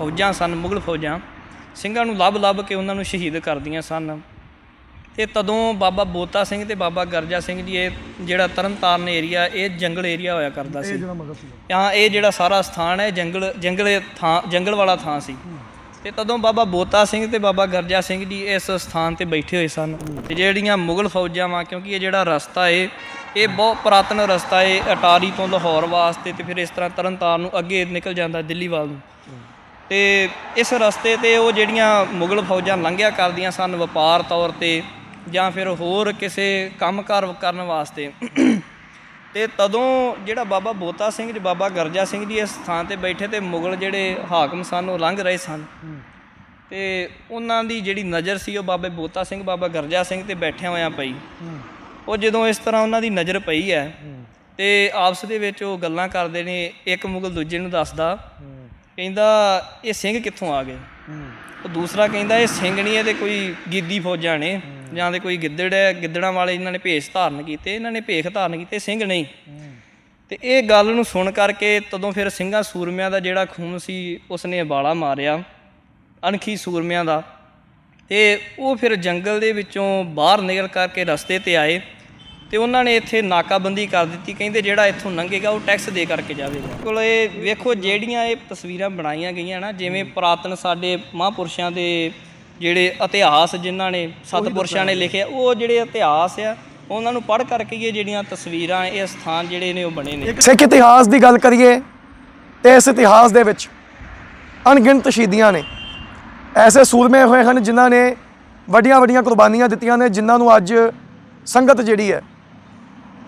ਫੌਜਾਂ ਸਨ ਮੁਗਲ ਫੌਜਾਂ। ਸਿੰਘਾਂ ਨੂੰ ਲੱਭ ਲੱਭ ਕੇ ਉਹਨਾਂ ਨੂੰ ਸ਼ਹੀਦ ਕਰਦੀਆਂ ਸਨ। ਤੇ ਤਦੋਂ ਬਾਬਾ ਬੋਤਾ ਸਿੰਘ ਤੇ ਬਾਬਾ ਗਰਜਾ ਸਿੰਘ ਜੀ ਇਹ ਜਿਹੜਾ ਤਰਨਤਾਰਨ ਏਰੀਆ ਇਹ ਜੰਗਲ ਏਰੀਆ ਹੋਇਆ ਕਰਦਾ ਸੀ। ਹਾਂ ਇਹ ਜਿਹੜਾ ਸਾਰਾ ਸਥਾਨ ਹੈ ਜੰਗਲ ਜੰਗਲੇ ਥਾਂ ਜੰਗਲ ਵਾਲਾ ਥਾਂ ਸੀ। ਤੇ ਤਦੋਂ ਬਾਬਾ ਬੋਤਾ ਸਿੰਘ ਤੇ ਬਾਬਾ ਗਰਜਾ ਸਿੰਘ ਜੀ ਇਸ ਸਥਾਨ ਤੇ ਬੈਠੇ ਹੋਏ ਸਨ। ਤੇ ਜਿਹੜੀਆਂ ਮੁਗਲ ਫੌਜਾਂ ਵਾ ਕਿਉਂਕਿ ਇਹ ਜਿਹੜਾ ਰਸਤਾ ਏ ਇਹ ਬਹੁਤ ਪੁਰਾਤਨ ਰਸਤਾ ਏ ਅਟਾਰੀ ਤੋਂ ਲਾਹੌਰ ਵਾਸਤੇ ਤੇ ਫਿਰ ਇਸ ਤਰ੍ਹਾਂ ਤਰਨਤਾਰਨ ਨੂੰ ਅੱਗੇ ਨਿਕਲ ਜਾਂਦਾ ਦਿੱਲੀ ਵੱਲ ਨੂੰ ਤੇ ਇਸ ਰਸਤੇ ਤੇ ਉਹ ਜਿਹੜੀਆਂ ਮੁਗਲ ਫੌਜਾਂ ਲੰਘਿਆ ਕਰਦੀਆਂ ਸਨ ਵਪਾਰ ਤੌਰ ਤੇ ਜਾਂ ਫਿਰ ਹੋਰ ਕਿਸੇ ਕੰਮਕਾਰ ਕਰਨ ਵਾਸਤੇ। ਤੇ ਤਦੋਂ ਜਿਹੜਾ ਬਾਬਾ ਬੋਤਾ ਸਿੰਘ ਜੀ ਬਾਬਾ ਗਰਜਾ ਸਿੰਘ ਜੀ ਇਸ ਥਾਂ ਤੇ ਬੈਠੇ ਤੇ ਮੁਗਲ ਜਿਹੜੇ ਹਾਕਮ ਸਨ ਉਹ ਲੰਘ ਰਹੇ ਸਨ। ਤੇ ਉਹਨਾਂ ਦੀ ਜਿਹੜੀ ਨਜ਼ਰ ਸੀ ਉਹ ਬਾਬੇ ਬੋਤਾ ਸਿੰਘ ਬਾਬਾ ਗਰਜਾ ਸਿੰਘ ਤੇ ਬੈਠਿਆਂ ਹੋਇਆਂ ਪਈ। ਉਹ ਜਦੋਂ ਇਸ ਤਰ੍ਹਾਂ ਉਹਨਾਂ ਦੀ ਨਜ਼ਰ ਪਈ ਹੈ ਤੇ ਆਪਸ ਦੇ ਵਿੱਚ ਉਹ ਗੱਲਾਂ ਕਰਦੇ ਨੇ ਇੱਕ ਮੁਗਲ ਦੂਜੇ ਨੂੰ ਦੱਸਦਾ। ਕਹਿੰਦਾ ਇਹ ਸਿੰਘ ਕਿੱਥੋਂ ਆ ਗਏ? ਉਹ ਦੂਸਰਾ ਕਹਿੰਦਾ ਇਹ ਸਿੰਘ ਨਹੀਂ ਇਹ ਤੇ ਕੋਈ ਗਿੱਦੀ ਫੌਜਾਂ ਨੇ ਜਾਂ ਤੇ ਕੋਈ ਗਿੱਦੜ ਹੈ ਗਿੱਦੜਾਂ ਵਾਲੇ ਇਹਨਾਂ ਨੇ ਭੇਸ ਧਾਰਨ ਕੀਤੇ ਇਹਨਾਂ ਨੇ ਭੇਖ ਧਾਰਨ ਕੀਤੇ ਸਿੰਘ ਨਹੀਂ। ਤੇ ਇਹ ਗੱਲ ਨੂੰ ਸੁਣ ਕਰਕੇ ਤਦੋਂ ਫਿਰ ਸਿੰਘਾਂ ਸੂਰਮਿਆਂ ਦਾ ਜਿਹੜਾ ਖੂਨ ਸੀ ਉਸਨੇ ਬਾਲਾ ਮਾਰਿਆ ਅਣਖੀ ਸੂਰਮਿਆਂ ਦਾ। ਤੇ ਉਹ ਫਿਰ ਜੰਗਲ ਦੇ ਵਿੱਚੋਂ ਬਾਹਰ ਨਿਕਲ ਕਰਕੇ ਰਸਤੇ ਤੇ ਆਏ। ਤੇ ਉਹਨਾਂ ਨੇ ਇੱਥੇ ਨਾਕਾਬੰਦੀ ਕਰ ਦਿੱਤੀ। ਕਹਿੰਦੇ ਜਿਹੜਾ ਇੱਥੋਂ ਲੰਘੇਗਾ ਉਹ ਟੈਕਸ ਦੇ ਕਰਕੇ ਜਾਵੇਗਾ। ਕੋਲ ਇਹ ਵੇਖੋ ਜਿਹੜੀਆਂ ਇਹ ਤਸਵੀਰਾਂ ਬਣਾਈਆਂ ਗਈਆਂ ਨਾ ਜਿਵੇਂ ਪੁਰਾਤਨ ਸਾਡੇ ਮਹਾਂਪੁਰਸ਼ਾਂ ਦੇ ਜਿਹੜੇ ਇਤਿਹਾਸ ਜਿਨ੍ਹਾਂ ਨੇ ਸਤਪੁਰਸ਼ਾਂ ਨੇ ਲਿਖਿਆ ਉਹ ਜਿਹੜੇ ਇਤਿਹਾਸ ਆ ਉਹਨਾਂ ਨੂੰ ਪੜ੍ਹ ਕਰਕੇ ਇਹ ਜਿਹੜੀਆਂ ਤਸਵੀਰਾਂ ਇਹ ਸਥਾਨ ਜਿਹੜੇ ਨੇ ਉਹ ਬਣੇ ਨੇ। ਸਿੱਖ ਇਤਿਹਾਸ ਦੀ ਗੱਲ ਕਰੀਏ ਤੇ ਇਸ ਇਤਿਹਾਸ ਦੇ ਵਿੱਚ ਅਣਗਿਣਤ ਸ਼ਹੀਦੀਆਂ ਨੇ। ਐਸੇ ਸੂਰਮੇ ਹੋਏ ਹਨ ਜਿਨ੍ਹਾਂ ਨੇ ਵੱਡੀਆਂ ਵੱਡੀਆਂ ਕੁਰਬਾਨੀਆਂ ਦਿੱਤੀਆਂ ਨੇ ਜਿਨ੍ਹਾਂ ਨੂੰ ਅੱਜ ਸੰਗਤ ਜਿਹੜੀ ਹੈ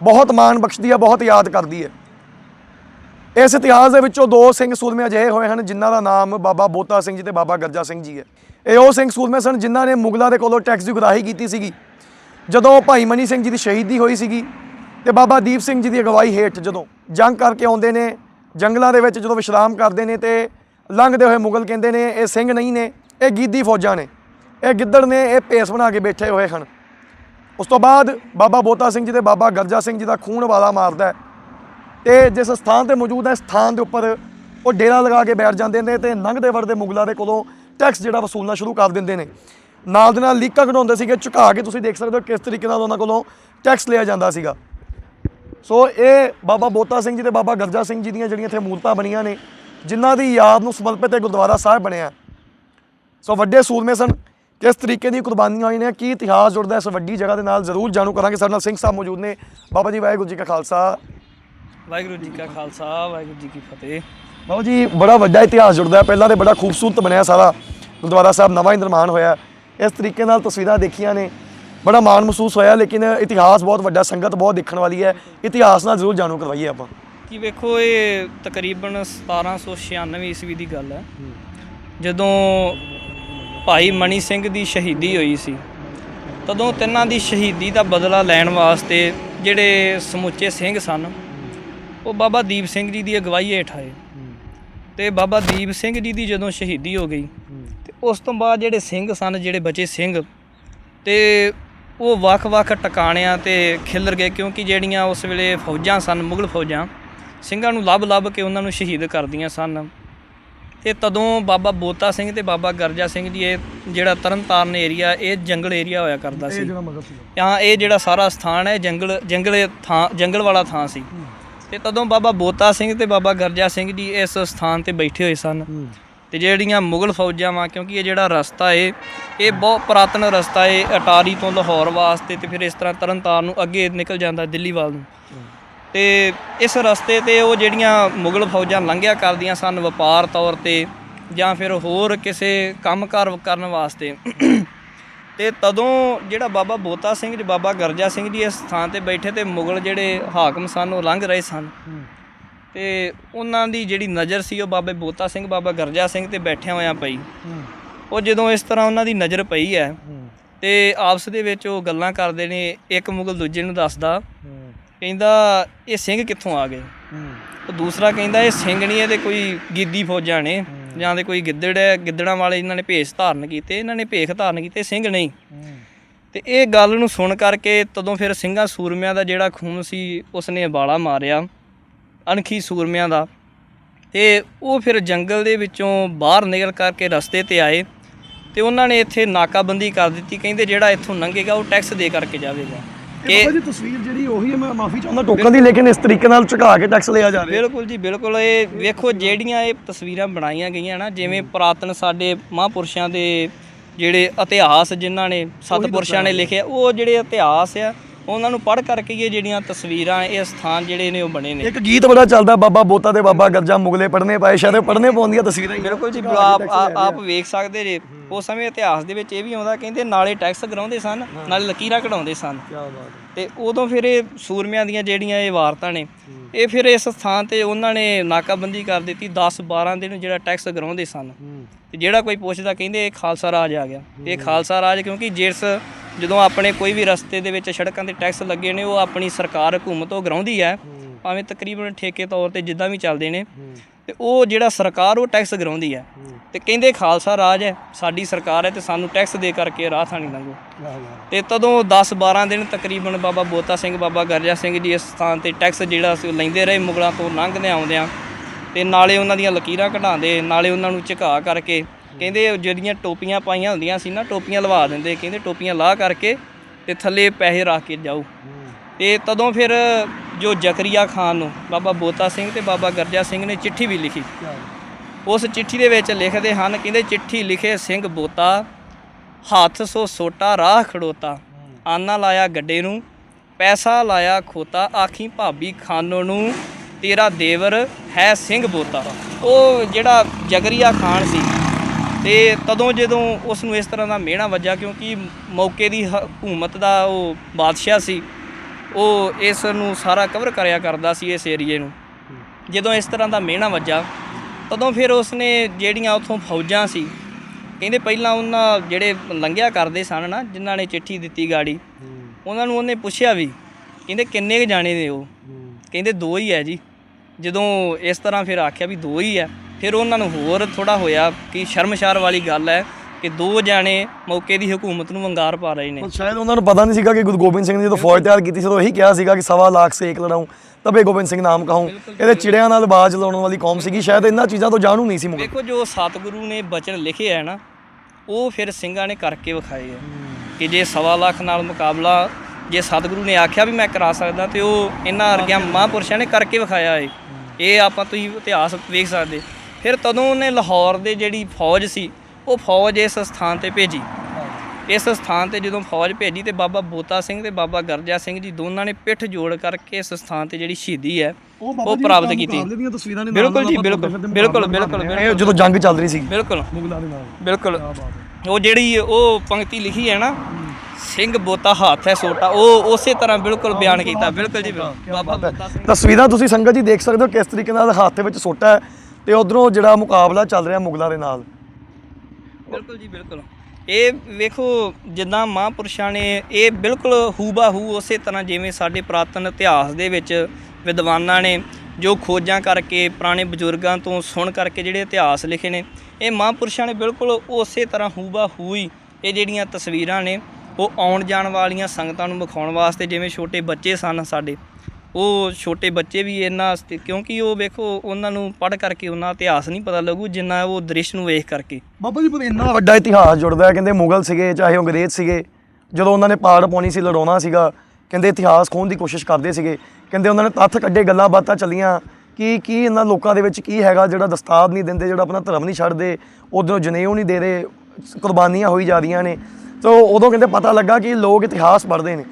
ਬਹੁਤ ਮਾਣ ਬਖਸ਼ਦੀ ਹੈ ਬਹੁਤ ਯਾਦ ਕਰਦੀ ਹੈ ਇਸ ਇਤਿਹਾਸ ਦੇ ਵਿੱਚੋਂ ਦੋ ਸਿੰਘ ਸੂਰਮੇ ਅਜਿਹੇ ਹੋਏ ਹਨ ਜਿਨ੍ਹਾਂ ਦਾ ਨਾਮ ਬਾਬਾ ਬੋਤਾ ਸਿੰਘ ਜੀ ਤੇ ਬਾਬਾ ਗਰਜਾ ਸਿੰਘ ਜੀ ਹੈ। ਇਹ ਉਹ ਸਿੰਘ ਸੂਰਮੇ ਸਨ ਜਿਨ੍ਹਾਂ ਨੇ ਮੁਗਲਾਂ ਦੇ ਕੋਲੋਂ ਟੈਕਸ ਦੀ ਗੁਦਾਹੀ ਕੀਤੀ ਸੀਗੀ। ਜਦੋਂ ਭਾਈ ਮਨੀ ਸਿੰਘ ਜੀ ਦੀ ਸ਼ਹੀਦੀ ਹੋਈ ਸੀਗੀ ਤੇ ਬਾਬਾ ਦੀਪ ਸਿੰਘ ਜੀ ਦੀ ਅਗਵਾਈ ਹੇਠ ਜਦੋਂ ਜੰਗ ਕਰਕੇ ਆਉਂਦੇ ਨੇ, ਜੰਗਲਾਂ ਦੇ ਵਿੱਚ ਜਦੋਂ ਵਿਸ਼ਰਾਮ ਕਰਦੇ ਨੇ ਤੇ ਲੰਘਦੇ ਹੋਏ ਮੁਗਲ ਕਹਿੰਦੇ ਨੇ, ਇਹ ਸਿੰਘ ਨਹੀਂ ਨੇ, ਇਹ ਗੀਦੀ ਫੌਜਾਂ ਨੇ। ਇਹ ਗਿੱਦੜ ਨੇ, ਇਹ ਭੇਸ ਬਣਾ ਕੇ ਬੈਠੇ ਹੋਏ ਹਨ। ਉਸ ਤੋਂ ਬਾਅਦ ਬਾਬਾ ਬੋਤਾ ਸਿੰਘ ਜੀ ਤੇ ਬਾਬਾ ਗਰਜਾ ਸਿੰਘ ਜੀ ਦਾ ਖੂਨ ਵਾਲਾ ਮਾਰਦਾ ਹੈ। ਤੇ ਜਿਸ ਸਥਾਨ ਤੇ ਮੌਜੂਦ ਹੈ, ਸਥਾਨ ਦੇ ਉੱਪਰ ਉਹ ਡੇਰਾ ਲਗਾ ਕੇ ਬੈਠ ਜਾਂਦੇ ਨੇ ਤੇ ਲੰਘਦੇ ਵੜਦੇ ਮੁਗਲਾਂ ਦੇ ਕੋਲੋਂ ਟੈਕਸ ਜਿਹੜਾ ਵਸੂਲਣਾ ਸ਼ੁਰੂ ਕਰ ਦਿੰਦੇ ਨੇ। ਨਾਲ ਦੇ ਨਾਲ ਲੀਕਾਂ ਕਢਾਉਂਦੇ ਸੀਗੇ, ਝੁਕਾ ਕੇ ਤੁਸੀਂ ਦੇਖ ਸਕਦੇ ਹੋ ਕਿਸ ਤਰੀਕੇ ਨਾਲ ਉਹਨਾਂ ਕੋਲੋਂ ਟੈਕਸ ਲਿਆ ਜਾਂਦਾ ਸੀਗਾ। ਸੋ ਇਹ ਬਾਬਾ ਬੋਤਾ ਸਿੰਘ ਜੀ ਤੇ ਬਾਬਾ ਗਰਜਾ ਸਿੰਘ ਜੀ ਦੀਆਂ ਜਿਹੜੀਆਂ ਇੱਥੇ ਮੂਰਤਾਂ ਬਣੀਆਂ ਨੇ, ਜਿਨ੍ਹਾਂ ਦੀ ਯਾਦ ਨੂੰ ਸਮਰਪਿਤ ਇਹ ਗੁਰਦੁਆਰਾ ਸਾਹਿਬ ਬਣਿਆ ਸੋ ਵੱਡੇ ਸੂਰਮੇ ਸਨ। ਕਿਸ ਤਰੀਕੇ ਦੀ ਕੁਰਬਾਨੀਆਂ ਹੋਈਆਂ ਨੇ ਕੀ ਇਤਿਹਾਸ ਜੁੜਦਾ ਇਸ ਵੱਡੀ ਜਗ੍ਹਾ ਦੇ ਨਾਲ? ਜ਼ਰੂਰ ਜਾਣੂ ਕਰਾਂਗੇ। ਸਾਡੇ ਨਾਲ ਸਿੰਘ ਸਾਹਿਬ ਮੌਜੂਦ ਨੇ। ਬਾਬਾ ਜੀ ਵਾਹਿਗੁਰੂ ਜੀ ਕਾ ਖਾਲਸਾ। ਵਾਹਿਗੁਰੂ ਜੀ ਕਾ ਖਾਲਸਾ ਵਾਹਿਗੁਰੂ ਜੀ ਕੀ ਫਤਿਹ। ਬਾਬਾ ਜੀ ਬੜਾ ਵੱਡਾ ਇਤਿਹਾਸ ਜੁੜਦਾ ਹੈ। ਪਹਿਲਾਂ ਤੇ ਬੜਾ ਖੂਬਸੂਰਤ ਬਣਿਆ ਸਾਰਾ। ਗੁਰਦੁਆਰਾ ਸਾਹਿਬ ਨਵਾਂ ਹੀ ਨਿਰਮਾਣ ਹੋਇਆ। ਇਸ ਤਰੀਕੇ ਨਾਲ ਤਸਵੀਰਾਂ ਦੇਖੀਆਂ ਨੇ। ਬੜਾ ਮਾਣ ਮਹਿਸੂਸ ਹੋਇਆ ਲੇਕਿਨ ਇਤਿਹਾਸ ਬਹੁਤ ਵੱਡਾ ਸੰਗਤ ਬਹੁਤ ਦੇਖਣ ਵਾਲੀ ਹੈ। ਇਤਿਹਾਸ ਨਾਲ ਜ਼ਰੂਰ ਜਾਣੂ ਕਰਵਾਈਏ ਆਪਾਂ। ਕਿ ਵੇਖੋ ਇਹ ਤਕਰੀਬਨ 1796 ਈਸਵੀ ਦੀ ਗੱਲ ਹੈ। ਜਦੋਂ ਭਾਈ ਮਣੀ ਸਿੰਘ ਦੀ ਸ਼ਹੀਦੀ ਹੋਈ ਸੀ। ਤਦੋਂ ਤਿੰਨਾਂ ਦੀ ਸ਼ਹੀਦੀ ਦਾ ਬਦਲਾ ਲੈਣ ਵਾਸਤੇ ਜਿਹੜੇ ਸਮੁੱਚੇ ਸਿੰਘ ਸਨ, ਉਹ ਬਾਬਾ ਦੀਪ ਸਿੰਘ ਜੀ ਦੀ ਅਗਵਾਈ ਹੇਠ ਆਏ। ਤੇ ਬਾਬਾ ਦੀਪ ਸਿੰਘ ਜੀ ਦੀ ਜਦੋਂ ਸ਼ਹੀਦੀ ਹੋ ਗਈ, ਤੇ ਉਸ ਤੋਂ ਬਾਅਦ ਜਿਹੜੇ ਸਿੰਘ ਸਨ, ਜਿਹੜੇ ਬਚੇ ਸਿੰਘ, ਤੇ ਉਹ ਵੱਖ-ਵੱਖ ਟਿਕਾਣਿਆਂ ਤੇ ਖਿਲਰ ਗਏ, ਕਿਉਂਕਿ ਜਿਹੜੀਆਂ ਉਸ ਵੇਲੇ ਫੌਜਾਂ ਸਨ, ਮੁਗਲ ਫੌਜਾਂ, ਸਿੰਘਾਂ ਨੂੰ ਲੱਭ-ਲੱਭ ਕੇ ਉਹਨਾਂ ਨੂੰ ਸ਼ਹੀਦ ਕਰਦੀਆਂ ਸਨ। ਤੇ ਤਦੋਂ ਬਾਬਾ ਬੋਤਾ ਸਿੰਘ ਤੇ ਬਾਬਾ ਗਰਜਾ ਸਿੰਘ ਜੀ ਇਹ ਜਿਹੜਾ ਤਰਨਤਾਰਨ ਏਰੀਆ ਇਹ ਜੰਗਲ ਏਰੀਆ ਹੋਇਆ ਕਰਦਾ ਸੀ। ਮਗਰ ਸੀ ਹਾਂ ਇਹ ਜਿਹੜਾ ਸਾਰਾ ਸਥਾਨ ਹੈ ਜੰਗਲ ਜੰਗਲੇ ਥਾਂ ਜੰਗਲ ਵਾਲਾ ਥਾਂ ਸੀ। ਤੇ ਤਦੋਂ ਬਾਬਾ ਬੋਤਾ ਸਿੰਘ ਤੇ ਬਾਬਾ ਗਰਜਾ ਸਿੰਘ ਜੀ ਇਸ ਸਥਾਨ ਤੇ ਬੈਠੇ ਹੋਏ ਸਨ। ਤੇ ਜਿਹੜੀਆਂ ਮੁਗਲ ਫੌਜਾਂ ਵਾ ਕਿਉਂਕਿ ਇਹ ਜਿਹੜਾ ਰਸਤਾ ਏ ਇਹ ਬਹੁਤ ਪੁਰਾਤਨ ਰਸਤਾ ਏ ਅਟਾਰੀ ਤੋਂ ਲਾਹੌਰ ਵਾਸਤੇ ਤੇ ਫਿਰ ਇਸ ਤਰ੍ਹਾਂ ਤਰਨਤਾਰਨ ਨੂੰ ਅੱਗੇ ਨਿਕਲ ਜਾਂਦਾ ਦਿੱਲੀ ਵੱਲ ਨੂੰ ਤੇ ਇਸ ਰਸਤੇ ਤੇ ਉਹ ਜਿਹੜੀਆਂ ਮੁਗਲ ਫੌਜਾਂ ਲੰਘਿਆ ਕਰਦੀਆਂ ਸਨ ਵਪਾਰ ਤੌਰ ਤੇ ਜਾਂ ਫਿਰ ਹੋਰ ਕਿਸੇ ਕੰਮਕਾਰ ਕਰਨ ਵਾਸਤੇ। ਤੇ ਤਦੋਂ ਜਿਹੜਾ ਬਾਬਾ ਬੋਤਾ ਸਿੰਘ ਜੀ ਬਾਬਾ ਗਰਜਾ ਸਿੰਘ ਜੀ ਇਸ ਥਾਂ ਤੇ ਬੈਠੇ ਤੇ ਮੁਗਲ ਜਿਹੜੇ ਹਾਕਮ ਸਨ ਉਹ ਲੰਘ ਰਹੇ ਸਨ। ਤੇ ਉਹਨਾਂ ਦੀ ਜਿਹੜੀ ਨਜ਼ਰ ਸੀ ਉਹ ਬਾਬੇ ਬੋਤਾ ਸਿੰਘ ਬਾਬਾ ਗਰਜਾ ਸਿੰਘ ਤੇ ਬੈਠਿਆਂ ਹੋਇਆਂ ਪਈ। ਉਹ ਜਦੋਂ ਇਸ ਤਰ੍ਹਾਂ ਉਹਨਾਂ ਦੀ ਨਜ਼ਰ ਪਈ ਹੈ ਤੇ ਆਪਸ ਦੇ ਵਿੱਚ ਉਹ ਗੱਲਾਂ ਕਰਦੇ ਨੇ ਇੱਕ ਮੁਗਲ ਦੂਜੇ ਨੂੰ ਦੱਸਦਾ। ਕਹਿੰਦਾ ਇਹ ਸਿੰਘ ਕਿੱਥੋਂ ਆ ਗਏ? ਉਹ ਦੂਸਰਾ ਕਹਿੰਦਾ ਇਹ ਸਿੰਘ ਨਹੀਂ ਇਹ ਤੇ ਕੋਈ ਗਿੱਦੀ ਫੌਜਾਂ ਨੇ ਜਾਂ ਤੇ ਕੋਈ ਗਿੱਦੜ ਹੈ ਗਿੱਦੜਾਂ ਵਾਲੇ ਇਹਨਾਂ ਨੇ ਭੇਸ ਧਾਰਨ ਕੀਤੇ ਇਹਨਾਂ ਨੇ ਭੇਖ ਧਾਰਨ ਕੀਤੇ ਸਿੰਘ ਨਹੀਂ। ਤੇ ਇਹ ਗੱਲ ਨੂੰ ਸੁਣ ਕਰਕੇ ਤਦੋਂ ਫਿਰ ਸਿੰਘਾਂ ਸੂਰਮਿਆਂ ਦਾ ਜਿਹੜਾ ਖੂਨ ਸੀ ਉਸਨੇ ਬਾਲਾ ਮਾਰਿਆ ਅਣਖੀ ਸੂਰਮਿਆਂ ਦਾ। ਤੇ ਉਹ ਫਿਰ ਜੰਗਲ ਦੇ ਵਿੱਚੋਂ ਬਾਹਰ ਨਿਕਲ ਕਰਕੇ ਰਸਤੇ ਤੇ ਆਏ ਤੇ ਉਹਨਾਂ ਨੇ ਇੱਥੇ ਨਾਕਾਬੰਦੀ ਕਰ ਦਿੱਤੀ। ਕਹਿੰਦੇ ਜਿਹੜਾ ਇੱਥੋਂ ਲੰਘੇਗਾ ਉਹ ਟੈਕਸ ਦੇ ਕਰਕੇ ਜਾਵੇਗਾ। ਕਿ ਜੀ ਤਸਵੀਰ ਜਿਹੜੀ ਉਹੀ ਹੈ ਮੈਂ ਮਾਫੀ ਚਾਹੁੰਦਾ ਟੋਕਨ ਦੀ ਲੇਕਿਨ ਇਸ ਤਰੀਕੇ ਨਾਲ ਝੁਕਾ ਕੇ ਟੈਕਸ ਲਿਆ ਜਾ ਰਿਹਾ। ਬਿਲਕੁਲ ਜੀ ਬਿਲਕੁਲ। ਇਹ ਵੇਖੋ ਜਿਹੜੀਆਂ ਇਹ ਤਸਵੀਰਾਂ ਬਣਾਈਆਂ ਗਈਆਂ ਨਾ ਜਿਵੇਂ ਪੁਰਾਤਨ ਸਾਡੇ ਮਹਾਂਪੁਰਸ਼ਾਂ ਦੇ ਜਿਹੜੇ ਇਤਿਹਾਸ ਜਿਨ੍ਹਾਂ ਨੇ ਸਤਪੁਰਸ਼ਾਂ ਨੇ ਲਿਖਿਆ ਉਹ ਜਿਹੜੇ ਇਤਿਹਾਸ ਆ ਉਹਨਾਂ ਨੂੰ ਪੜ੍ਹ ਕਰਕੇ ਹੀ ਇਹ ਜਿਹੜੀਆਂ ਤਸਵੀਰਾਂ ਇਹ ਸਥਾਨ ਜਿਹੜੇ ਨੇ ਉਹ ਬਣੇ ਨੇ। ਇੱਕ ਗੀਤ ਬੜਾ ਚੱਲਦਾ ਬਾਬਾ ਬੋਤਾ ਤੇ ਬਾਬਾ ਗਰਜਾ ਮੁਗਲੇ ਪੜਨੇ ਪਾਏ ਸ਼ਾਇਦ ਪੜਨੇ ਪਾਉਂਦੀਆਂ ਤਸਵੀਰਾਂ ਹੀ। ਬਿਲਕੁਲ ਜੀ ਆਪ ਆਪ ਵੇਖ ਸਕਦੇ ਜੇ। ਉਸ ਸਮੇਂ ਇਤਿਹਾਸ ਦੇ ਵਿੱਚ ਇਹ ਵੀ ਆਉਂਦਾ ਕਹਿੰਦੇ ਨਾਲੇ ਟੈਕਸ ਕਰਾਉਂਦੇ ਸਨ ਨਾਲੇ ਲਕੀਰਾਂ ਕਢਾਉਂਦੇ ਸਨ। ਤੇ ਉਦੋਂ ਫਿਰ ਇਹ ਸੂਰਮਿਆਂ ਦੀਆਂ ਜਿਹੜੀਆਂ ਇਹ ਵਾਰਤਾਂ ਨੇ ਇਹ ਫਿਰ ਇਸ ਸਥਾਨ ਤੇ ਉਹਨਾਂ ਨੇ ਨਾਕਾਬੰਦੀ ਕਰ ਦਿੱਤੀ 10 12 ਦਿਨ ਜਿਹੜਾ ਟੈਕਸ ਕਰਾਉਂਦੇ ਸਨ। ਤੇ ਜਿਹੜਾ ਕੋਈ ਪੁੱਛਦਾ ਕਹਿੰਦੇ ਇਹ ਖਾਲਸਾ ਰਾਜ ਆ ਗਿਆ। ਇਹ ਖਾਲਸਾ ਰਾਜ ਕਿਉਂਕਿ ਜਿਸ ਜਦੋਂ ਆਪਣੇ ਕੋਈ ਵੀ ਰਸਤੇ ਦੇ ਵਿੱਚ ਸੜਕਾਂ ਤੇ ਟੈਕਸ ਲੱਗੇ ਨੇ, ਉਹ ਆਪਣੀ ਸਰਕਾਰ ਹਕੂਮਤ ਉਹ ਗਰਾਉਂਦੀ ਹੈ। ਭਾਵੇਂ ਤਕਰੀਬਨ ਠੇਕੇ ਤੌਰ ਤੇ ਜਿੱਦਾਂ ਵੀ ਚੱਲਦੇ ਨੇ। ਤੇ ਉਹ ਜਿਹੜਾ ਸਰਕਾਰ, ਉਹ ਟੈਕਸ ਗਰਾਉਂਦੀ ਹੈ। ਤੇ ਕਹਿੰਦੇ ਖਾਲਸਾ ਰਾਜ ਹੈ, ਸਾਡੀ ਸਰਕਾਰ ਹੈ ਤੇ ਸਾਨੂੰ ਟੈਕਸ ਦੇ ਕਰਕੇ ਰਾਹ ਥਾਣੀ ਲੰਘੋ। ਤੇ ਤਦੋਂ 10 12 ਦਿਨ ਤਕਰੀਬਨ ਬਾਬਾ ਬੋਤਾ ਸਿੰਘ, ਬਾਬਾ ਗਰਜਾ ਸਿੰਘ ਜੀ ਇਸ ਸਥਾਨ ਤੇ ਟੈਕਸ ਜਿਹੜਾ ਸੀ ਉਹ ਲੈਂਦੇ ਰਹੇ, ਮੁਗਲਾਂ ਤੋਂ ਲੰਘਦੇ ਆਉਂਦਿਆਂ। ਤੇ ਨਾਲੇ ਉਹਨਾਂ ਦੀਆਂ ਲਕੀਰਾਂ ਘਟਾਉਂਦੇ ਨਾਲੇ ਉਹਨਾਂ ਨੂੰ ਝੁਕਾ ਕਰਕੇ ਕਹਿੰਦੇ ਜਿਹੜੀਆਂ ਟੋਪੀਆਂ ਪਾਈਆਂ ਹੁੰਦੀਆਂ ਸੀ ਨਾ, ਟੋਪੀਆਂ ਲਵਾ ਦਿੰਦੇ, ਕਹਿੰਦੇ ਟੋਪੀਆਂ ਲਾਹ ਕਰਕੇ ਤੇ ਥੱਲੇ ਪੈਸੇ ਰੱਖ ਕੇ ਜਾਓ। ਤੇ ਤਦੋਂ ਫਿਰ ਜੋ ਜ਼ਕਰੀਆ ਖਾਨ ਨੂੰ, ਬਾਬਾ ਬੋਤਾ ਸਿੰਘ ਤੇ ਬਾਬਾ ਗਰਜਾ ਸਿੰਘ ਨੇ ਚਿੱਠੀ ਵੀ ਲਿਖੀ। ਉਸ ਚਿੱਠੀ ਦੇ ਵਿੱਚ ਲਿਖਦੇ ਹਨ, ਕਹਿੰਦੇ ਚਿੱਠੀ ਲਿਖੇ ਸਿੰਘ ਬੋਤਾ, ਹੱਥ ਸੋ ਸੋਟਾ, ਰਾਹ ਖੜੋਤਾ। ਆਨਾ ਲਾਇਆ ਗੱਡੇ ਨੂੰ, ਪੈਸਾ ਲਾਇਆ ਖੋਤਾ। ਆਖੀ ਭਾਬੀ ਖਾਨੋ ਨੂੰ, ਤੇਰਾ ਦੇਵਰ ਹੈ ਸਿੰਘ ਬੋਤਾ। ਉਹ ਜਿਹੜਾ ਜਗਰੀਆ ਖਾਨ ਸੀ ਤੇ ਤਦੋਂ ਜਦੋਂ ਉਸ ਨੂੰ ਇਸ ਤਰ੍ਹਾਂ ਦਾ ਮਿਹਣਾ ਵੱਜਾ ਕਿਉਂਕਿ ਮੌਕੇ ਦੀ ਹਕੂਮਤ ਦਾ ਉਹ ਬਾਦਸ਼ਾਹ ਸੀ ਉਹ ਇਸ ਨੂੰ ਸਾਰਾ ਕਵਰ ਕਰਿਆ ਕਰਦਾ ਸੀ ਇਸ ਏਰੀਏ ਨੂੰ। ਜਦੋਂ ਇਸ ਤਰ੍ਹਾਂ ਦਾ ਮਿਹਣਾ ਵੱਜਾ ਤਦੋਂ ਫਿਰ ਉਸਨੇ ਜਿਹੜੀਆਂ ਉਥੋਂ ਫੌਜਾਂ ਸੀ ਕਹਿੰਦੇ ਪਹਿਲਾਂ ਉਹਨਾਂ ਜਿਹੜੇ ਲੰਘਿਆ ਕਰਦੇ ਸਨ ਨਾ ਜਿਨ੍ਹਾਂ ਨੇ ਚਿੱਠੀ ਦਿੱਤੀ ਗਾੜੀ ਉਹਨਾਂ ਨੂੰ ਉਹਨੇ ਪੁੱਛਿਆ ਵੀ ਕਹਿੰਦੇ ਕਿੰਨੇ ਕੁ ਜਾਣੇ ਨੇ ਉਹ? ਕਹਿੰਦੇ ਦੋ ਹੀ ਹੈ ਜੀ। ਜਦੋਂ ਇਸ ਤਰ੍ਹਾਂ ਫਿਰ ਆਖਿਆ ਵੀ ਦੋ ਹੀ ਹੈ ਫਿਰ ਉਹਨਾਂ ਨੂੰ ਹੋਰ ਥੋੜਾ ਹੋਇਆ ਕਿ ਸ਼ਰਮਸ਼ਾਰ ਵਾਲੀ ਗੱਲ ਹੈ ਕਿ ਦੋ ਜਾਣੇ ਮੌਕੇ ਦੀ ਹਕੂਮਤ ਨੂੰ ਵੰਗਾਰ ਪਾ ਰਹੇ ਨੇ। ਸ਼ਾਇਦ ਉਹਨਾਂ ਨੂੰ ਪਤਾ ਨਹੀਂ ਸੀਗਾ ਕਿ ਗੁਰੂ ਗੋਬਿੰਦ ਸਿੰਘ ਨੇ ਜਦੋਂ ਫੌਜ ਤਿਆਰ ਕੀਤੀ ਸੀ ਤਾਂ ਇਹੀ ਕਿਹਾ ਸੀਗਾ ਕਿ ਸਵਾ ਲੱਖ ਸੇ ਇੱਕ ਲੜਾऊं ਤਬੇ ਗੋਬਿੰਦ ਸਿੰਘ ਨਾਮ ਕਹੂੰ ਇਹਦੇ ਚਿੜਿਆਂ ਨਾਲ ਬਾਜ਼ ਲਾਉਣ ਵਾਲੀ ਕੌਮ ਸੀਗੀ ਸ਼ਾਇਦ ਇਹਨਾਂ ਚੀਜ਼ਾਂ ਤੋਂ ਜਾਣੂ ਨਹੀਂ ਸੀ ਮੁਗਲ। ਵੇਖੋ ਜੋ ਸਤਿਗੁਰੂ ਨੇ ਬਚਨ ਲਿਖੇ ਹੈ ਨਾ ਉਹ ਫਿਰ ਸਿੰਘਾਂ ਨੇ ਕਰਕੇ ਵਿਖਾਏ ਆ ਕਿ ਜੇ ਸਵਾ ਲੱਖ ਨਾਲ ਮੁਕਾਬਲਾ ਜੇ ਸਤਿਗੁਰੂ ਨੇ ਆਖਿਆ ਵੀ ਮੈਂ ਕਰਾ ਸਕਦਾ ਤੇ ਉਹ ਇਹਨਾਂ ਵਰਗਿਆਂ ਮਹਾਂਪੁਰਸ਼ਾਂ ਨੇ ਕਰਕੇ ਵਿਖਾਇਆ ਏ। ਇਹ ਆਪਾਂ ਤੁਸੀਂ ਇਤਿਹਾਸ ਵੇਖ ਸਕਦੇ। ਫਿਰ ਤਦੋਂ ਉਹਨੇ ਲਾਹੌਰ ਦੇ ਜਿਹੜੀ ਫੌਜ ਸੀ ਉਹ ਫੌਜ ਇਸ ਸਥਾਨ ਤੇ ਭੇਜੀ। ਇਸ ਸਥਾਨ ਤੇ ਜਦੋਂ ਫੌਜ ਭੇਜੀ ਤੇ ਬਾਬਾ ਬੋਤਾ ਸਿੰਘ ਤੇ ਬਾਬਾ ਗਰਜਾ ਸਿੰਘ ਜੀ ਦੋਨਾਂ ਨੇ ਪਿੱਠ ਜੋੜ ਕਰਕੇ ਇਸ ਸਥਾਨ ਤੇ ਜਿਹੜੀ ਸ਼ਹੀਦੀ ਹੈ ਉਹ ਪ੍ਰਾਪਤ ਕੀਤੀ। ਬਿਲਕੁਲ ਜੀ ਬਿਲਕੁਲ ਬਿਲਕੁਲ ਬਿਲਕੁਲ ਜਦੋਂ ਜੰਗ ਚੱਲ ਰਹੀ ਸੀ। ਬਿਲਕੁਲ। ਮੁਗਲਾਂ ਦੇ ਨਾਲ। ਬਿਲਕੁਲ। ਉਹ ਜਿਹੜੀ ਉਹ ਪੰਕਤੀ ਲਿਖੀ ਹੈ ਨਾ ਸਿੰਘ ਬੋਤਾ ਹੱਥ ਹੈ ਸੋਟਾ ਉਹ ਉਸੇ ਤਰ੍ਹਾਂ ਬਿਲਕੁਲ ਬਿਆਨ ਕੀਤਾ। ਬਿਲਕੁਲ ਜੀ। ਬਾਬਾ ਬੋਤਾ ਸਿੰਘ ਤਸਵੀਰਾਂ ਤੁਸੀਂ ਸੰਗਤ ਜੀ ਦੇਖ ਸਕਦੇ ਹੋ ਕਿਸ ਤਰੀਕੇ ਨਾਲ ਹੱਥ ਦੇ ਵਿੱਚ ਸੋਟਾ ਹੈ। ਤੇ ਉਧਰੋਂ ਜਿਹੜਾ ਮੁਕਾਬਲਾ ਚੱਲ ਰਿਹਾ ਮੁਗਲਾਂ ਦੇ ਨਾਲ। ਬਿਲਕੁਲ ਜੀ, ਬਿਲਕੁਲ। ਇਹ ਵੇਖੋ, ਜਿੱਦਾਂ ਮਹਾਂਪੁਰਸ਼ਾਂ ਨੇ ਇਹ ਬਿਲਕੁਲ ਹੂਬਾ-ਹੂ ਉਸੇ ਤਰ੍ਹਾਂ ਜਿਵੇਂ ਸਾਡੇ ਪੁਰਾਤਨ ਇਤਿਹਾਸ ਦੇ ਵਿੱਚ ਵਿਦਵਾਨਾਂ ਨੇ ਜੋ ਖੋਜਾਂ ਕਰਕੇ, ਪੁਰਾਣੇ ਬਜ਼ੁਰਗਾਂ ਤੋਂ ਸੁਣ ਕਰਕੇ ਜਿਹੜੇ ਇਤਿਹਾਸ ਲਿਖੇ ਨੇ, ਇਹ ਮਹਾਂਪੁਰਸ਼ਾਂ ਨੇ ਬਿਲਕੁਲ ਉਸੇ ਤਰ੍ਹਾਂ ਹੂਬਾ-ਹੂ ਹੀ ਇਹ ਜਿਹੜੀਆਂ ਤਸਵੀਰਾਂ ਨੇ, ਉਹ ਆਉਣ ਜਾਣ ਵਾਲੀਆਂ ਸੰਗਤਾਂ ਨੂੰ ਵਿਖਾਉਣ ਵਾਸਤੇ ਜਿਵੇਂ ਛੋਟੇ ਬੱਚੇ ਸਨ ਸਾਡੇ। ਉਹ ਛੋਟੇ ਬੱਚੇ ਵੀ ਇਹਨਾਂ ਵਾਸਤੇ ਕਿਉਂਕਿ ਉਹ ਵੇਖੋ, ਉਹਨਾਂ ਨੂੰ ਪੜ੍ਹ ਕਰਕੇ ਉਹਨਾਂ ਇਤਿਹਾਸ ਨਹੀਂ ਪਤਾ ਲੱਗੂ, ਜਿੰਨਾ ਉਹ ਦ੍ਰਿਸ਼ ਨੂੰ ਵੇਖ ਕਰਕੇ। ਬਾਬਾ ਜੀ ਪਰ ਇੰਨਾ ਵੱਡਾ ਇਤਿਹਾਸ ਜੁੜਦਾ ਹੈ, ਕਹਿੰਦੇ ਮੁਗਲ ਸੀਗੇ, ਚਾਹੇ ਉਹ ਅੰਗਰੇਜ਼ ਸੀਗੇ, ਜਦੋਂ ਉਹਨਾਂ ਨੇ ਪਾੜ ਪਾਉਣੀ ਸੀ, ਲੜਾਉਣਾ ਸੀਗਾ, ਕਹਿੰਦੇ ਇਤਿਹਾਸ ਖੋਣ ਦੀ ਕੋਸ਼ਿਸ਼ ਕਰਦੇ ਸੀਗੇ, ਕਹਿੰਦੇ ਉਹਨਾਂ ਨੇ ਤੱਥ ਕੱਢੇ, ਗੱਲਾਂ ਬਾਤਾਂ ਚੱਲੀਆਂ, ਕਿ, ਕੀ ਇਹਨਾਂ ਲੋਕਾਂ ਦੇ ਵਿੱਚ ਕੀ ਹੈਗਾ ਜਿਹੜਾ ਦਸਤਾਬ ਨਹੀਂ ਦਿੰਦੇ, ਜਿਹੜਾ ਆਪਣਾ ਧਰਮ ਨਹੀਂ ਛੱਡਦੇ, ਉਧਰੋਂ ਜਨੇਊ ਨਹੀਂ ਦੇ ਰਹੇ, ਕੁਰਬਾਨੀਆਂ ਹੋਈ ਜਾ ਰਹੀਆਂ ਨੇ। ਤਾਂ ਉਦੋਂ ਕਹਿੰਦੇ ਪਤਾ ਲੱਗਾ ਕਿ ਲੋਕ ਇਤਿਹਾਸ ਪੜ੍ਹਦੇ ਨੇ।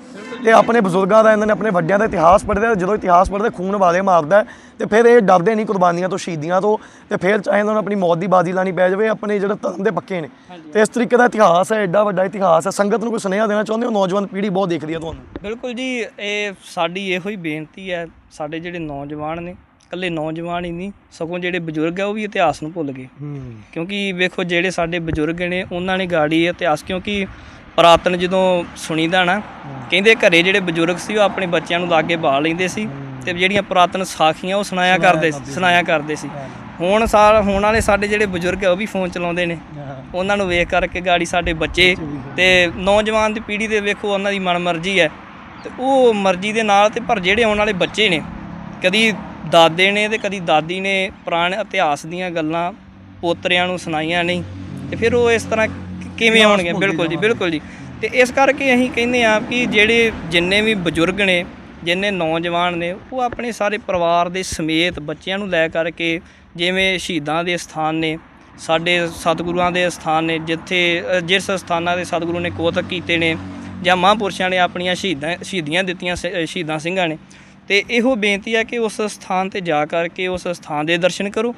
ਤੇ ਆਪਣੇ ਬਜ਼ੁਰਗਾਂ ਦਾ ਇਹਨਾਂ ਨੇ ਆਪਣੇ ਵੱਡਿਆਂ ਦਾ ਇਤਿਹਾਸ ਪੜ੍ਹਦੇ ਜਦੋਂ ਇਤਿਹਾਸ ਪੜ੍ਹਦੇ ਖੂਨ ਵਾਲੇ ਮਾਰਦਾ ਤੇ ਫਿਰ ਇਹ ਡਰਦੇ ਨਹੀਂ ਕੁਰਬਾਨੀਆਂ ਤੋਂ ਸ਼ਹੀਦੀਆਂ ਤੋਂ ਤੇ ਫਿਰ ਚਾਹੇ ਉਹਨਾਂ ਨੂੰ ਆਪਣੀ ਮੌਤ ਦੀ ਬਾਜ਼ੀ ਲਾਣੀ ਪੈ ਜਾਵੇ ਆਪਣੇ ਜਿਹੜੇ ਧਰਮ ਦੇ ਪੱਕੇ ਨੇ। ਤੇ ਇਸ ਤਰੀਕੇ ਦਾ ਇਤਿਹਾਸ ਹੈ ਐਡਾ ਵੱਡਾ ਇਤਿਹਾਸ ਹੈ। ਸੰਗਤ ਨੂੰ ਕੋਈ ਸੁਨੇਹਾ ਦੇਣਾ ਚਾਹੁੰਦੇ ਹੋ? ਨੌਜਵਾਨ ਪੀੜ੍ਹੀ ਬਹੁਤ ਦੇਖਦੀ ਹੈ ਤੁਹਾਨੂੰ। ਬਿਲਕੁਲ ਜੀ ਇਹ ਸਾਡੀ ਇਹੋ ਹੀ ਬੇਨਤੀ ਹੈ ਸਾਡੇ ਜਿਹੜੇ ਨੌਜਵਾਨ ਨੇ ਇਕੱਲੇ ਨੌਜਵਾਨ ਹੀ ਨਹੀਂ ਸਗੋਂ ਜਿਹੜੇ ਬਜ਼ੁਰਗ ਆ ਉਹ ਵੀ ਇਤਿਹਾਸ ਨੂੰ ਭੁੱਲ ਗਏ। ਕਿਉਂਕਿ ਵੇਖੋ ਜਿਹੜੇ ਸਾਡੇ ਬਜ਼ੁਰਗ ਨੇ ਉਹਨਾਂ ਨੇ ਗਾੜੀ ਇਤਿਹਾਸ ਕਿਉਂਕਿ ਪੁਰਾਤਨ ਜਦੋਂ ਸੁਣੀਦਾ ਨਾ ਕਹਿੰਦੇ ਘਰੇ ਜਿਹੜੇ ਬਜ਼ੁਰਗ ਸੀ ਉਹ ਆਪਣੇ ਬੱਚਿਆਂ ਨੂੰ ਲਾਗੇ ਬਾਲ ਲੈਂਦੇ ਸੀ ਤੇ ਜਿਹੜੀਆਂ ਪੁਰਾਤਨ ਸਾਖੀਆਂ ਉਹ ਸੁਣਾਇਆ ਕਰਦੇ ਸੁਣਾਇਆ ਕਰਦੇ ਸੀ। ਹੁਣ ਸਾਲ ਹੁਣ ਵਾਲੇ ਸਾਡੇ ਜਿਹੜੇ ਬਜ਼ੁਰਗ ਆ ਉਹ ਵੀ ਫੋਨ ਚਲਾਉਂਦੇ ਨੇ। ਉਹਨਾਂ ਨੂੰ ਵੇਖ ਕਰਕੇ ਗਾੜੀ ਸਾਡੇ ਬੱਚੇ ਤੇ ਨੌਜਵਾਨ ਦੀ ਪੀੜ੍ਹੀ ਦੇ ਵੇਖੋ ਉਹਨਾਂ ਦੀ ਮਨਮਰਜ਼ੀ ਹੈ। ਤੇ ਉਹ ਮਰਜ਼ੀ ਦੇ ਨਾਲ ਤੇ ਪਰ ਜਿਹੜੇ ਆਉਣ ਵਾਲੇ ਬੱਚੇ ਨੇ ਕਦੀ ਦਾਦੇ ਨੇ ਤੇ ਕਦੀ ਦਾਦੀ ਨੇ ਪੁਰਾਣੇ ਇਤਿਹਾਸ ਦੀਆਂ ਗੱਲਾਂ ਪੋਤਰਿਆਂ ਨੂੰ ਸੁਣਾਈਆਂ ਨਹੀਂ। ਤੇ ਫਿਰ ਉਹ ਇਸ ਤਰ੍ਹਾਂ ਕਿਵੇਂ ਆਉਣਗੇ? ਬਿਲਕੁਲ ਜੀ ਬਿਲਕੁਲ ਜੀ। ਤੇ ਇਸ ਕਰਕੇ ਅਸੀਂ ਕਹਿੰਦੇ ਆ ਕਿ ਜਿਹੜੇ ਜਿੰਨੇ ਵੀ ਬਜ਼ੁਰਗ ਨੇ ਜਿੰਨੇ ਨੌਜਵਾਨ ਨੇ ਉਹ ਆਪਣੇ ਸਾਰੇ ਪਰਿਵਾਰ ਦੇ ਸਮੇਤ ਬੱਚਿਆਂ ਨੂੰ ਲੈ ਕਰਕੇ ਜਿਵੇਂ ਸ਼ਹੀਦਾਂ ਦੇ ਸਥਾਨ ਨੇ ਸਾਡੇ ਸਤਿਗੁਰਾਂ ਦੇ ਸਥਾਨ ਨੇ ਜਿੱਥੇ ਜਿਸ ਸਥਾਨਾਂ ਦੇ ਸਤਿਗੁਰੂ ਨੇ ਕੋਤਕ ਕੀਤੇ ਨੇ ਜਾਂ ਮਹਾਂਪੁਰਸ਼ਾਂ ਨੇ ਆਪਣੀਆਂ ਸ਼ਹੀਦਾਂ ਸ਼ਹੀਦੀਆਂ ਦਿੱਤੀਆਂ ਸ਼ਹੀਦਾਂ ਸਿੰਘਾਂ ਨੇ ਤੇ ਇਹੋ ਬੇਨਤੀ ਹੈ ਕਿ ਉਸ ਸਥਾਨ ਤੇ ਜਾ ਕਰਕੇ ਉਸ ਸਥਾਨ ਦੇ ਦਰਸ਼ਨ ਕਰੋ।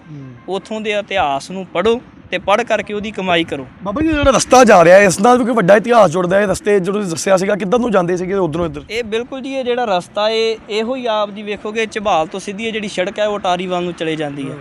ਉਥੋਂ ਦੇ ਇਤਿਹਾਸ ਨੂੰ ਪੜ੍ਹੋ ਤੇ ਪੜ੍ਹ ਕਰਕੇ ਉਹਦੀ ਕਮਾਈ ਕਰੋ। ਬਾਬਾ ਜੀ ਜਿਹੜਾ ਰਸਤਾ ਜਾ ਰਿਹਾ ਹੈ ਇਸ ਨਾਲ ਵੀ ਕੋਈ ਵੱਡਾ ਇਤਿਹਾਸ ਜੁੜਦਾ ਹੈ? ਰਸਤੇ ਜਦੋਂ ਤੁਸੀਂ ਦੱਸਿਆ ਸੀਗਾ ਕਿੱਧਰ ਨੂੰ ਜਾਂਦੇ ਸੀਗੇ ਉਧਰੋਂ ਇੱਧਰ? ਇਹ ਬਿਲਕੁਲ ਜੀ ਇਹ ਜਿਹੜਾ ਰਸਤਾ ਏ ਇਹੋ ਹੀ ਆਪ ਜੀ ਵੇਖੋਗੇ ਝਬਾਲ ਤੋਂ ਸਿੱਧੀ ਇਹ ਜਿਹੜੀ ਸੜਕ ਹੈ ਉਹ ਟਾਰੀ ਵੱਲ ਨੂੰ ਚਲੇ ਜਾਂਦੀ ਹੈ।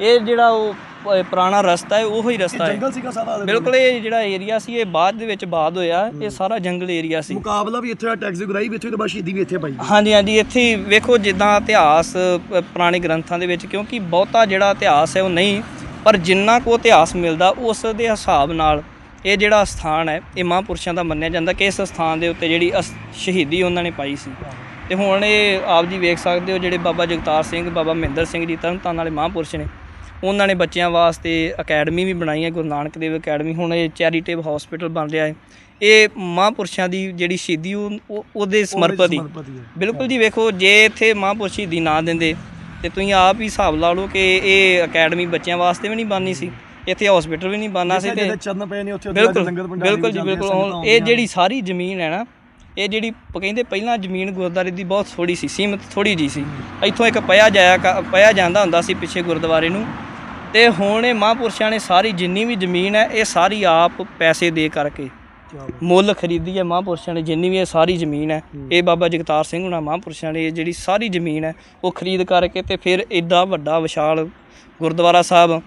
ਇਹ ਜਿਹੜਾ ਉਹ ਪ- ਪੁਰਾਣਾ ਰਸਤਾ ਹੈ ਉਹੋ ਹੀ ਰਸਤਾ ਹੈ। ਸੀਗਾ ਸਾਰਾ ਬਿਲਕੁਲ ਇਹ ਜਿਹੜਾ ਏਰੀਆ ਸੀ ਇਹ ਬਾਅਦ ਦੇ ਵਿੱਚ ਬਾਅਦ ਹੋਇਆ ਇਹ ਸਾਰਾ ਜੰਗਲ ਏਰੀਆ ਸੀ। ਮੁਕਾਬਲਾ ਵੀ ਇੱਥੇ ਆ ਟੈਕਸੀ ਗਰਾਈ ਵੀ ਇੱਥੇ ਤੇ ਸ਼ਹੀਦੀ ਵੀ ਇੱਥੇ ਪਾਈ। ਹਾਂਜੀ ਹਾਂਜੀ ਇੱਥੇ ਹੀ ਵੇਖੋ ਜਿੱਦਾਂ ਇਤਿਹਾਸ ਅ, ਪੁਰਾਣੇ ਗ੍ਰੰਥਾਂ ਦੇ ਵਿੱਚ ਕਿਉਂਕਿ ਬਹੁਤਾ ਜਿਹੜਾ ਇਤਿਹਾਸ ਹੈ ਉਹ ਨਹੀਂ ਪਰ ਜਿੰਨਾ ਕੋ ਇਤਿਹਾਸ ਮਿਲਦਾ ਉਸ ਦੇ ਹਿਸਾਬ ਨਾਲ ਇਹ ਜਿਹੜਾ ਸਥਾਨ ਹੈ ਇਹ ਮਹਾਂਪੁਰਸ਼ਾਂ ਦਾ ਮੰਨਿਆ ਜਾਂਦਾ ਕਿ ਇਸ ਸਥਾਨ ਦੇ ਉੱਤੇ ਜਿਹੜੀ ਅਸ- ਸ਼ਹੀਦੀ ਉਹਨਾਂ ਨੇ ਪਾਈ ਸੀ। ਤੇ ਹੁਣ ਇਹ ਆਪ ਜੀ ਵੇਖ ਸਕਦੇ ਹੋ ਜਿਹੜੇ ਬਾਬਾ ਜਗਤਾਰ ਸਿੰਘ ਬਾਬਾ ਮਹਿੰਦਰ ਸਿੰਘ ਜੀ ਤਰਨਤਾਰਨ ਵਾਲੇ ਮਹਾਂਪੁਰਸ਼ ਨੇ ਉਹਨਾਂ ਨੇ ਬੱਚਿਆਂ ਵਾਸਤੇ ਅਕੈਡਮੀ ਵੀ ਬਣਾਈ ਹੈ ਗੁਰੂ ਨਾਨਕ ਦੇਵ ਅਕੈਡਮੀ ਹੁਣ ਇਹ ਚੈਰੀਟੇਬਲ ਹਸਪੀਟਲ ਬਣ ਰਿਹਾ ਹੈ। ਇਹ ਮਹਾਂਪੁਰਸ਼ਾਂ ਦੀ ਜਿਹੜੀ ਸ਼ਹੀਦੀ ਉਹ ਉਹ- ਉਹਦੇ ਸਮਰਪਿਤ ਹੀ। ਬਿਲਕੁਲ ਜੀ ਵੇਖੋ ਜੇ ਇੱਥੇ ਮਹਾਂਪੁਰਸ਼ ਸ਼ਹੀਦੀ ਨਾ ਦਿੰਦੇ ਤੇ ਤੁਸੀਂ ਆਪ ਹੀ ਹਿਸਾਬ ਲਾ ਲਓ ਕਿ ਇਹ ਅਕੈਡਮੀ ਬੱਚਿਆਂ ਵਾਸਤੇ ਵੀ ਨਹੀਂ ਬਣਨੀ ਸੀ ਇੱਥੇ ਹਸਪੀਟਲ ਵੀ ਨਹੀਂ ਬਣਨਾ ਸੀ ਤੇ ਬਿਲਕੁਲ ਬਿਲਕੁਲ ਜੀ ਬਿਲਕੁਲ ਇਹ ਜਿਹੜੀ ਸਾਰੀ ਜ਼ਮੀਨ ਹੈ ਨਾ ਇਹ ਜਿਹੜੀ ਕਹਿੰਦੇ ਪਹਿਲਾਂ ਜ਼ਮੀਨ ਗੁਰਦਾਰੇ ਦੀ ਬਹੁਤ ਥੋੜੀ ਸੀ ਸੀਮਤ ਥੋੜੀ ਜੀ ਸੀ। ਇੱਥੋਂ ਇੱਕ ਪਿਆ ਜਾਇਆ ਪਿਆ ਜਾਂਦਾ ਹੁੰਦਾ ਸੀ ਪਿੱਛੇ ਗੁਰਦੁਆਰੇ ਨੂੰ। ਤੇ ਹੁਣ ਇਹ ਮਹਾਂਪੁਰਸ਼ਾਂ ਨੇ ਸਾਰੀ ਜਿੰਨੀ ਵੀ ਜ਼ਮੀਨ ਹੈ ਇਹ ਸਾਰੀ ਆਪ ਪੈਸੇ ਦੇ ਕਰਕੇ ਮੁੱਲ ਖਰੀਦੀ ਹੈ ਮਹਾਂਪੁਰਸ਼ਾਂ ਨੇ ਜਿੰਨੀ ਵੀ ਇਹ ਸਾਰੀ ਜ਼ਮੀਨ ਹੈ। ਇਹ ਬਾਬਾ ਜਗਤਾਰ ਸਿੰਘ ਹੁਣਾਂ ਮਹਾਂਪੁਰਸ਼ਾਂ ਨੇ ਇਹ ਜਿਹੜੀ ਸਾਰੀ ਜ਼ਮੀਨ ਹੈ ਉਹ ਖਰੀਦ ਕਰਕੇ ਤੇ ਫਿਰ ਐਡਾ ਵੱਡਾ ਵਿਸ਼ਾਲ ਗੁਰਦੁਆਰਾ ਸਾਹਿਬ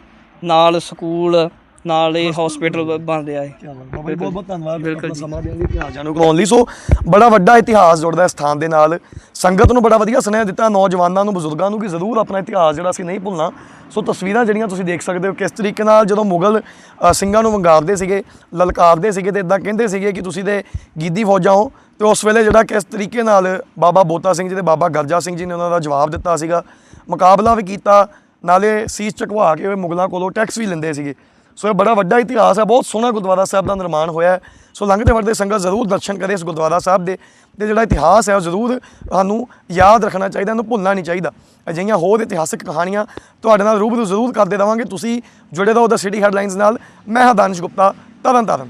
ਨਾਲ ਸਕੂਲ ਨਾਲ ਇਹ ਹਸਪੀਟਲ ਬਣ ਰਿਹਾ ਹੈ ਬਾਬਾ ਜੀ ਬਹੁਤ ਬਹੁਤ ਧੰਨਵਾਦ ਬਿਲਕੁਲ ਸਮਾਂ ਦੇਣ ਲਈ ਇਤਿਹਾਸ ਜਾਣੂ ਕਰਾਉਣ ਲਈ। ਸੋ ਬੜਾ ਵੱਡਾ ਇਤਿਹਾਸ ਜੁੜਦਾ ਇਸ ਸਥਾਨ ਦੇ ਨਾਲ। ਸੰਗਤ ਨੂੰ ਬੜਾ ਵਧੀਆ ਸੁਨੇਹਾ ਦਿੱਤਾ ਨੌਜਵਾਨਾਂ ਨੂੰ ਬਜ਼ੁਰਗਾਂ ਨੂੰ ਕਿ ਜ਼ਰੂਰ ਆਪਣਾ ਇਤਿਹਾਸ ਜਿਹੜਾ ਅਸੀਂ ਨਹੀਂ ਭੁੱਲਣਾ। ਸੋ ਤਸਵੀਰਾਂ ਜਿਹੜੀਆਂ ਤੁਸੀਂ ਦੇਖ ਸਕਦੇ ਹੋ ਕਿਸ ਤਰੀਕੇ ਨਾਲ ਜਦੋਂ ਮੁਗਲ ਸਿੰਘਾਂ ਨੂੰ ਵੰਗਾਰਦੇ ਸੀਗੇ ਲਲਕਾਰਦੇ ਸੀਗੇ ਤੇ ਇਦਾਂ ਕਹਿੰਦੇ ਸੀਗੇ ਕਿ ਤੁਸੀਂ ਤੇ ਗੀਦੀ ਫੌਜਾਂ ਹੋ ਤੇ ਉਸ ਵੇਲੇ ਜਿਹੜਾ ਕਿਸ ਤਰੀਕੇ ਨਾਲ ਬਾਬਾ ਬੋਤਾ ਸਿੰਘ ਜੀ ਤੇ ਬਾਬਾ ਗਰਜਾ ਸਿੰਘ ਜੀ ਨੇ ਉਹਨਾਂ ਦਾ ਜਵਾਬ ਦਿੱਤਾ ਸੀਗਾ। ਮੁਕਾਬਲਾ ਵੀ ਕੀਤਾ ਨਾਲੇ ਸੀਸ ਚਕਵਾ ਕੇ ਉਹ ਮੁਗਲਾਂ ਕੋਲੋਂ ਟੈਕਸ ਵੀ ਲੈਂਦੇ ਸੀਗੇ। ਸੋ ਇਹ ਬੜਾ ਵੱਡਾ ਇਤਿਹਾਸ ਹੈ, ਬਹੁਤ ਸੋਹਣਾ ਗੁਰਦੁਆਰਾ ਸਾਹਿਬ ਦਾ ਨਿਰਮਾਣ ਹੋਇਆ ਹੈ। ਸੋ ਲੰਘਦੇ ਵੜਦੇ ਸੰਗਤ ਜ਼ਰੂਰ ਦਰਸ਼ਨ ਕਰੇ ਇਸ ਗੁਰਦੁਆਰਾ ਸਾਹਿਬ ਦੇ ਤੇ ਜਿਹੜਾ ਇਤਿਹਾਸ ਹੈ ਉਹ ਜ਼ਰੂਰ ਸਾਨੂੰ ਯਾਦ ਰੱਖਣਾ ਚਾਹੀਦਾ, ਇਹਨੂੰ ਭੁੱਲਣਾ ਨਹੀਂ ਚਾਹੀਦਾ। ਅਜਿਹੀਆਂ ਹੋਰ ਇਤਿਹਾਸਿਕ ਕਹਾਣੀਆਂ ਤੁਹਾਡੇ ਨਾਲ ਰੂਬਰੂ ਜ਼ਰੂਰ ਕਰਦੇ ਰਵਾਂਗੇ। ਤੁਸੀਂ ਜੁੜੇ ਰਹੋ ਦਾ ਸਿਟੀ ਹੈਡਲਾਈਨਸ ਨਾਲ। ਮੈਂ ਹਾਂ ਦਾਨਿਸ਼ ਗੁਪਤਾ, ਤਰਨ ਤਾਰਨ।